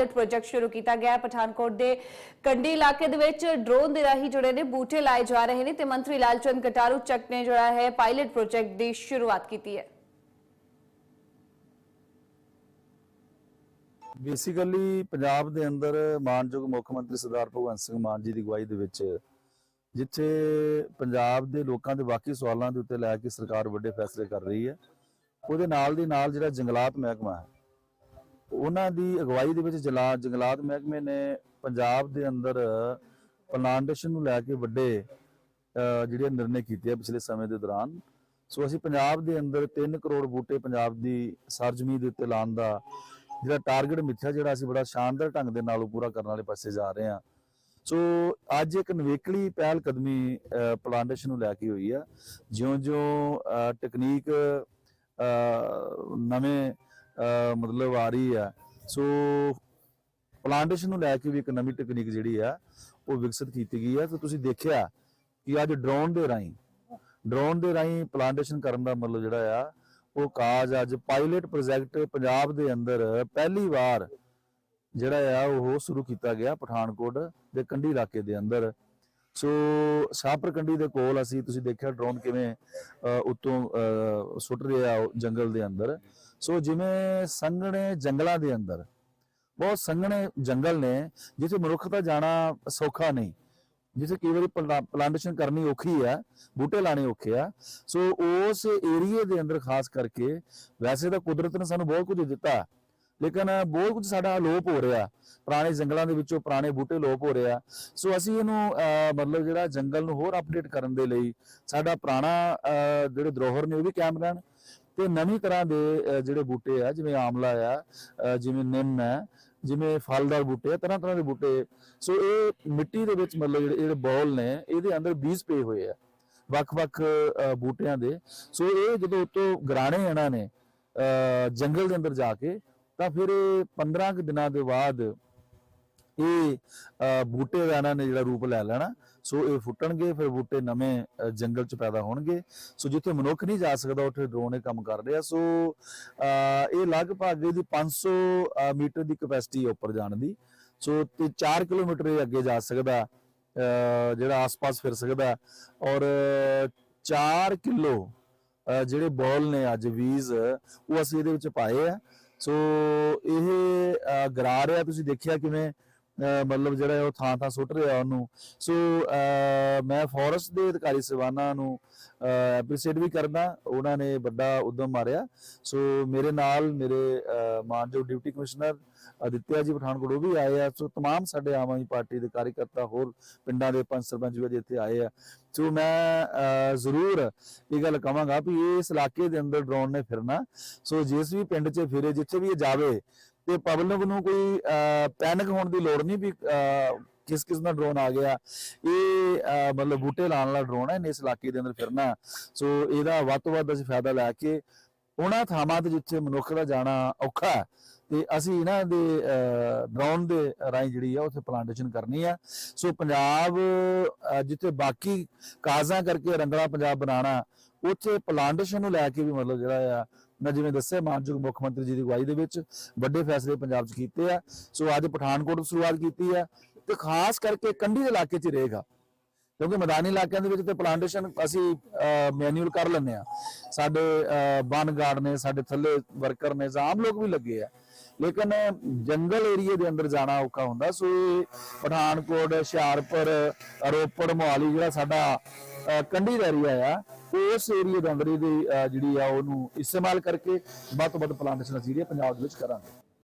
Pilot project ਸ਼ੁਰੂ ਕੀਤਾ ਗਿਆ ਹੈ। ਪਠਾਨਕੋਟ ਦੇ ਕੰਡੀ ਇਲਾਕੇ ਦੇ ਵਿੱਚ ਡਰੋਨ ਦੇ ਰਾਹੀਂ ਜਿਹੜੇ ਨੇ ਬੂਟੇ ਲਾਏ ਜਾ ਰਹੇ ਨੇ ਤੇ ਮੰਤਰੀ ਲਾਲਚੰਦ ਕਟਾਰੂ ਚੱਕ ਨੇ ਜਿਹੜਾ ਹੈ ਪਾਇਲਟ ਪ੍ਰੋਜੈਕਟ ਦੀ ਸ਼ੁਰੂਆਤ ਕੀਤੀ ਹੈ। ਬੇਸਿਕਲੀ ਪੰਜਾਬ ਦੇ ਅੰਦਰ ਮਾਨਯੋਗ ਮੁੱਖ ਮੰਤਰੀ ਸਰਦਾਰ ਭਗਵੰਤ ਸਿੰਘ ਮਾਨ ਜੀ ਦੀ ਅਗਵਾਈ ਦੇ ਵਿੱਚ ਜਿੱਥੇ ਪੰਜਾਬ ਦੇ ਲੋਕਾਂ ਦੇ ਬਾਕੀ ਸਵਾਲਾਂ ਦੇ ਉੱਤੇ ਲੈ ਕੇ ਸਰਕਾਰ ਵੱਡੇ ਫੈਸਲੇ ਕਰ ਰਹੀ ਹੈ, ਉਹਦੇ ਨਾਲ ਦੀ ਨਾਲ ਜਿਹੜਾ ਜੰਗਲਾਤ ਮਹਿਕਮਾ ਹੈ ਉਹਨਾਂ ਦੀ ਅਗਵਾਈ ਦੇ ਵਿੱਚ ਜਲਾ ਜੰਗਲਾਤ ਮਹਿਕਮੇ ਨੇ ਪੰਜਾਬ ਦੇ ਅੰਦਰ ਪਲਾਂਟੇਸ਼ਨ ਨੂੰ ਲੈ ਕੇ ਵੱਡੇ ਜਿਹੜੇ ਨਿਰਣੇ ਕੀਤੇ ਆ ਪਿਛਲੇ ਸਮੇਂ ਦੇ ਦੌਰਾਨ। ਸੋ ਅਸੀਂ ਪੰਜਾਬ ਦੇ ਅੰਦਰ 3 ਕਰੋੜ ਬੂਟੇ ਪੰਜਾਬ ਦੀ ਸਰਜ਼ਮੀ ਦੇ ਉੱਤੇ ਲਾਉਣ ਦਾ ਜਿਹੜਾ ਟਾਰਗੇਟ ਮਿੱਥਿਆ ਜਿਹੜਾ ਅਸੀਂ ਬੜਾ ਸ਼ਾਨਦਾਰ ਢੰਗ ਦੇ ਨਾਲ ਉਹ ਪੂਰਾ ਕਰਨ ਵਾਲੇ ਪਾਸੇ ਜਾ ਰਹੇ ਹਾਂ। ਸੋ ਅੱਜ ਇੱਕ ਨਵੇਕਲੀ ਪਹਿਲ ਕਦਮੀ ਪਲਾਂਟੇਸ਼ਨ ਨੂੰ ਲੈ ਕੇ ਹੋਈ ਆ। ਜਿਉਂ-ਜਿਉਂ ਅਹ, ਟੈਕਨੀਕ ਅਹ, ਨਵੇਂ ਮਤਲਬ ਆ ਰਹੀ ਆ। ਸੋ ਪਲਾਂਟੇਸ਼ਨ ਨੂੰ ਲੈ ਕੇ ਵੀ ਇੱਕ ਨਵੀਂ ਟੈਕਨੀਕ ਜਿਹੜੀ ਆ ਉਹ ਵਿਕਸਿਤ ਕੀਤੀ ਗਈ ਆ। ਤੇ ਤੁਸੀਂ ਦੇਖਿਆ ਕਿ ਅੱਜ ਡਰੋਨ ਦੇ ਰਾਹੀਂ ਡਰੋਨ ਦੇ ਰਾਹੀਂ ਪਲਾਂਟੇਸ਼ਨ ਕਰਨ ਦਾ ਮਤਲਬ ਜਿਹੜਾ ਆ ਉਹ ਕਾਜ ਅੱਜ ਪਾਇਲਟ ਪ੍ਰੋਜੈਕਟ ਪੰਜਾਬ ਦੇ ਅੰਦਰ ਪਹਿਲੀ ਵਾਰ ਜਿਹੜਾ ਆ ਉਹ ਸ਼ੁਰੂ ਕੀਤਾ ਗਿਆ ਪਠਾਨਕੋਟ ਦੇ ਕੰਢੀ ਇਲਾਕੇ ਦੇ ਅੰਦਰ। ਸੋ ਸ਼ਾਹਪੁਰ ਕੰਢੀ ਦੇ ਕੋਲ ਅਸੀਂ ਤੁਸੀਂ ਦੇਖਿਆ ਡਰੋਨ ਕਿਵੇਂ ਉੱਤੋਂ ਅਹ, ਸੁੱਟ ਰਿਹਾ ਉਹ ਜੰਗਲ ਦੇ ਅੰਦਰ। ਸੋ ਜਿਵੇਂ ਸੰਘਣੇ ਜੰਗਲਾਂ ਦੇ ਅੰਦਰ ਬਹੁਤ ਸੰਘਣੇ ਜੰਗਲ ਨੇ ਜਿੱਥੇ ਮਨੁੱਖ ਦਾ ਜਾਣਾ ਸੌਖਾ ਨਹੀਂ। ਜਿੱਥੇ ਕਈ ਵਾਰੀ ਪਲਾਂਟੇਸ਼ਨ ਕਰਨੀ ਔਖੀ ਆ ਬੂਟੇ ਲਾਣੇ ਔਖੇ ਆ। ਸੋ ਉਸ ਏਰੀਏ ਦੇ ਅੰਦਰ ਖਾਸ ਕਰਕੇ ਵੈਸੇ ਤਾਂ ਕੁਦਰਤ ਨੇ ਸਾਨੂੰ ਬਹੁਤ ਕੁਝ ਦਿੱਤਾ ਲੇਕਿਨ ਬਹੁਤ ਕੁਝ ਸਾਡਾ ਅਲੋਪ ਹੋ ਰਿਹਾ। ਪੁਰਾਣੇ ਜੰਗਲਾਂ ਦੇ ਵਿੱਚੋਂ ਪੁਰਾਣੇ ਬੂਟੇ ਲੋਪ ਹੋ ਰਿਹਾ ਸੋ ਅਸੀਂ ਇਹਨੂੰ ਅਹ, ਮਤਲਬ ਜਿਹੜਾ ਜੰਗਲ ਨੂੰ ਹੋਰ ਅਪਡੇਟ ਕਰਨ ਦੇ ਲਈ ਸਾਡਾ ਪੁਰਾਣਾ ਅਹ, ਜਿਹੜੇ ਧਰੋਹਰ ਨੇ ਉਹ ਵੀ ਕਾਇਮ ਰਹਿਣ। ਤੇ ਨਵੀਂ ਤਰ੍ਹਾਂ ਦੇ ਜਿਹੜੇ ਬੂਟੇ ਆ ਜਿਵੇਂ ਆਮਲਾ ਆ ਜਿਵੇਂ ਨਿੰਮ ਹੈ ਜਿਵੇਂ ਫਲਦਾਰ ਬੂਟੇ ਆ ਤਰ੍ਹਾਂ ਤਰ੍ਹਾਂ ਦੇ ਬੂਟੇ। ਸੋ ਇਹ ਮਿੱਟੀ ਦੇ ਵਿੱਚ ਮਤਲਬ ਜਿਹੜੇ ਜਿਹੜੇ ਬੌਲ ਨੇ ਇਹਦੇ ਅੰਦਰ ਬੀਜ ਪਏ ਹੋਏ ਆ ਵੱਖ-ਵੱਖ ਬੂਟਿਆਂ ਦੇ। ਸੋ ਇਹ ਜਦੋਂ ਉਤੋਂ ਗਰਾਣੇ ਇਹਨਾਂ ਨੇ ਅਹ, ਜੰਗਲ ਦੇ ਅੰਦਰ ਜਾ ਕੇ ਤਾਂ ਫਿਰ ਇਹ 15 ਕੁ ਦਿਨਾਂ ਦੇ ਬਾਅਦ ਇਹ ਬੂਟੇ ਦਾ ਇਹਨਾਂ ਨੇ ਜਿਹੜਾ ਰੂਪ ਲੈ ਲੈਣਾ। ਸੋ ਇਹ ਫੁੱਟਣਗੇ ਫਿਰ ਬੂਟੇ ਨਵੇਂ ਜੰਗਲ 'ਚ ਪੈਦਾ ਹੋਣਗੇ। ਸੋ ਜਿੱਥੇ ਮਨੁੱਖ ਨਹੀਂ ਜਾ ਸਕਦਾ ਉੱਥੇ ਡਰੋਨ ਇਹ ਕੰਮ ਕਰ ਰਿਹਾ। ਸੋ ਇਹ ਲਗਭਗ ਇਹਦੀ 500 ਮੀਟਰ ਦੀ ਕਪੈਸਿਟੀ ਉੱਪਰ ਜਾਣ ਦੀ। ਸੋ ਤੇ 4 ਕਿਲੋਮੀਟਰ ਇਹ ਅੱਗੇ ਜਾ ਸਕਦਾ ਜਿਹੜਾ ਆਸ-ਪਾਸ ਫਿਰ ਸਕਦਾ। ਔਰ 4 ਕਿਲੋ ਜਿਹੜੇ ਬੋਲ ਨੇ ਅੱਜ ਵੀਜ਼ ਉਹ ਅਸੀਂ ਇਹਦੇ ਵਿੱਚ ਪਾਏ ਆ। ਸੋ ਇਹ ਅਹ, ਗਰਾ ਰਿਹਾ ਤੁਸੀਂ ਦੇਖਿਆ ਕਿਵੇਂ ਮਤਲਬ ਜਿਹੜਾ ਹੈ ਉਹ ਥਾਂ ਥਾਂ ਸੁੱਟ ਰਿਹਾ ਉਹਨੂੰ ਸੋ ਅਹ, ਮੈਂ ਫੋਰੈਸਟ ਦੇ ਅਧਿਕਾਰੀ ਸੇਵਾਨਾ ਨੂੰ ਐਪਰੀਸ਼ੀਏਟ ਵੀ ਕਰਦਾ ਉਹਨਾਂ ਨੇ ਵੱਡਾ ਉਦਮ ਮਾਰਿਆ ਸੋ ਮੇਰੇ ਨਾਲ ਮੇਰੇ ਅਹ, ਮਾਨਯੋਗ ਡਿਪਟੀ ਕਮਿਸ਼ਨਰ ਅਦਿੱਤਿਆ ਜੀ ਪਠਾਨਕੋਟ ਉਹ ਵੀ ਆਏ ਆ ਸੋ तमाम ਸਾਡੇ ਆਮ ਆਦਮੀ ਪਾਰਟੀ ਦੇ ਕਾਰਜਕਰਤਾ ਹੋਰ ਪਿੰਡਾਂ ਦੇ ਪੰਚ ਸਰਪੰਚ ਵੀ ਅੱਜ ਇੱਥੇ ਆਏ ਆ ਸੋ ਮੈਂ ਅਹ, ਜ਼ਰੂਰ ਇਹ ਗੱਲ ਕਹਾਂਗਾ ਵੀ ਇਸ ਇਲਾਕੇ ਦੇ ਅੰਦਰ ਡਰੋਨ ਨੇ ਫਿਰਨਾ ਸੋ ਜਿਸ ਵੀ ਪਿੰਡ 'ਚ ਫਿਰੇ ਜਿੱਥੇ ਵੀ ਇਹ ਜਾਵੇ ਤੇ ਪਬਲਿਕ ਨੂੰ ਕੋਈ ਪੈਨਿਕ ਹੋਣ ਦੀ ਲੋੜ ਨਹੀਂ ਵੀ ਕਿਸ ਕਿਸ ਦਾ ਡਰੋਨ ਆ ਗਿਆ। ਇਹ ਮਤਲਬ ਬੂਟੇ ਲਾਉਣ ਵਾਲਾ ਡਰੋਨ ਹੈ, ਇਹਨੇ ਇਸ ਇਲਾਕੇ ਦੇ ਅੰਦਰ ਫਿਰਨਾ ਸੋ ਇਹਦਾ ਵੱਧ ਤੋਂ ਵੱਧ ਅਸੀਂ ਫਾਇਦਾ ਲੈ ਕੇ ਉਹਨਾਂ ਥਾਵਾਂ ਤੇ ਜਿੱਥੇ ਮਨੁੱਖ ਦਾ ਜਾਣਾ ਔਖਾ ਹੈ, ਤੇ ਅਸੀਂ ਇਹਨਾਂ ਦੇ ਡਰੋਨ ਦੇ ਰਾਹੀਂ ਜਿਹੜੀ ਆ, ਉੱਥੇ ਪਲਾਂਟੇਸ਼ਨ ਕਰਨੀ ਆ। ਸੋ ਪੰਜਾਬ ਜਿੱਥੇ ਬਾਕੀ ਕਾਜ਼ਾਂ ਕਰਕੇ ਰੰਗਲਾ ਪੰਜਾਬ ਬਣਾਉਣਾ, ਉੱਥੇ ਪਲਾਂਟੇਸ਼ਨ ਨੂੰ ਲੈ ਕੇ ਵੀ ਮਤਲਬ ਜਿਹੜਾ ਆ ਮੈਂ ਜਿਵੇਂ ਦੱਸਿਆ, ਮਾਨਯੋਗ ਮੁੱਖ ਮੰਤਰੀ ਜੀ ਦੀ ਅਗਵਾਈ ਦੇ ਵਿੱਚ ਵੱਡੇ ਫੈਸਲੇ ਪੰਜਾਬ 'ਚ ਕੀਤੇ ਆ। ਸੋ ਅੱਜ ਪਠਾਨਕੋਟ ਤੋਂ ਸ਼ੁਰੂਆਤ ਕੀਤੀ ਹੈ ਤੇ ਖਾਸ ਕਰਕੇ ਕੰਢੀ ਦੇ ਇਲਾਕੇ 'ਚ ਰਹੇਗਾ ਕਿਉਂਕਿ ਮੈਦਾਨੀ ਇਲਾਕਿਆਂ ਦੇ ਵਿੱਚ ਤੇ ਪਲਾਂਟੇਸ਼ਨ ਅਸੀਂ ਮੈਨੂਅਲ ਕਰ ਲੈਂਦੇ ਆ। ਸਾਡੇ ਬਨ ਗਾਰਡ ਨੇ, ਸਾਡੇ ਥੱਲੇ ਵਰਕਰ ਨੇ ਆਮ ਲੋਕ ਵੀ ਲੱਗੇ ਆ। ਲੇਕਿਨ ਜੰਗਲ ਏਰੀਏ ਦੇ ਅੰਦਰ ਜਾਣਾ ਔਖਾ ਹੁੰਦਾ। ਸੋ ਪਠਾਨਕੋਟ, ਹੁਸ਼ਿਆਰਪੁਰ, ਰੋਪੜ, ਮੋਹਾਲੀ ਜਿਹੜਾ ਸਾਡਾ ਕੰਢੀ ਦਾ ਏਰੀਆ ਆ ਉਸ ਏਰੀਏ ਦੇ ਅੰਦਰ ਇਹਦੀ ਅਹ, ਜਿਹੜੀ ਆ ਉਹਨੂੰ ਇਸਤੇਮਾਲ ਕਰਕੇ ਵੱਧ ਤੋਂ ਵੱਧ ਪਲਾਂਟੇਸ਼ਨ ਅਸੀਂ ਜਿਹੜੀ ਆ ਪੰਜਾਬ ਦੇ ਵਿੱਚ ਕਰਾਂਗੇ।